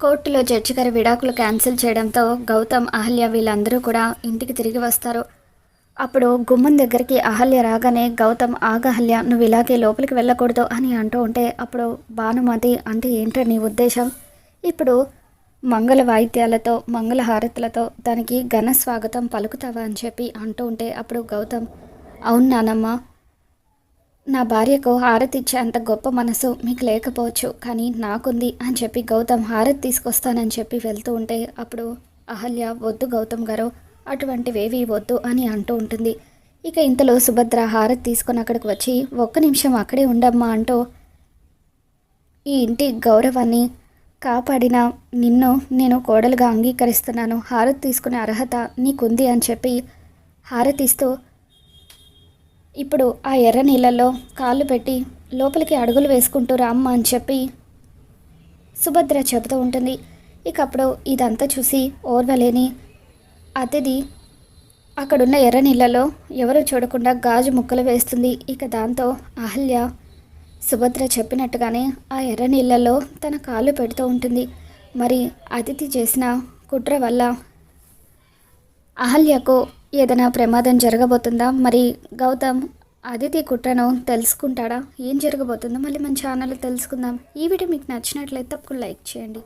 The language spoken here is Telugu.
కోర్టులో జడ్జి గారి విడాకులు క్యాన్సిల్ చేయడంతో గౌతమ్ అహల్య వీళ్ళందరూ కూడా ఇంటికి తిరిగి వస్తారు. అప్పుడు గుమ్మం దగ్గరికి అహల్య రాగానే గౌతమ్ ఆగహల్య నువ్వు ఇలాగే లోపలికి వెళ్ళకూడదు అని అంటూ ఉంటే అప్పుడు భానుమతి అంటే ఏంటో నీ ఉద్దేశం? ఇప్పుడు మంగళ వాయిద్యాలతో మంగళ హారతులతో దానికి ఘన స్వాగతం పలుకుతావా? అని చెప్పి అంటూ ఉంటే అప్పుడు గౌతమ్ అవును నానమ్మ నా భార్యకు హారతి ఇచ్చే అంత గొప్ప మనసు మీకు లేకపోవచ్చు కానీ నాకుంది అని చెప్పి గౌతమ్ హారతి తీసుకొస్తానని చెప్పి వెళ్తూ ఉంటే అప్పుడు అహల్య వద్దు గౌతమ్ గారు అటువంటివేవి వద్దు అని అంటూ ఉంటుంది. ఇక ఇంతలో సుభద్ర హారతి తీసుకొని అక్కడికి వచ్చి ఒక్క నిమిషం అక్కడే ఉండమ్మా అంటూ ఈ ఇంటి గౌరవాన్ని కాపాడిన నిన్ను నేను కోడలుగా అంగీకరిస్తున్నాను. హారతి తీసుకునే అర్హత నీకుంది అని చెప్పి హారతిస్తూ ఇప్పుడు ఆ ఎర్ర నీళ్ళల్లో కాళ్ళు పెట్టి లోపలికి అడుగులు వేసుకుంటూ రామ్మ అని చెప్పి సుభద్ర చెబుతూ ఉంటుంది. ఇక అప్పుడు ఇదంతా చూసి ఓర్వలేని అతిథి అక్కడున్న ఎర్ర నీళ్ళలో ఎవరు చూడకుండా గాజు ముక్కలు వేస్తుంది. ఇక దాంతో అహల్య సుభద్ర చెప్పినట్టుగానే ఆ ఎర్ర నీళ్ళలో తన కాళ్ళు పెడుతూ ఉంటుంది. మరి అతిథి చేసిన కుట్ర వల్ల అహల్యకు ఏదైనా ప్రమాదం జరగబోతుందా? మరి గౌతమ్ అదితి కుట్రను తెలుసుకుంటాడా? ఏం జరగబోతుందో మళ్ళీ మన ఛానల్లో తెలుసుకుందాం. ఈ వీడియో మీకు నచ్చినట్లయితే తప్పకుండా లైక్ చేయండి.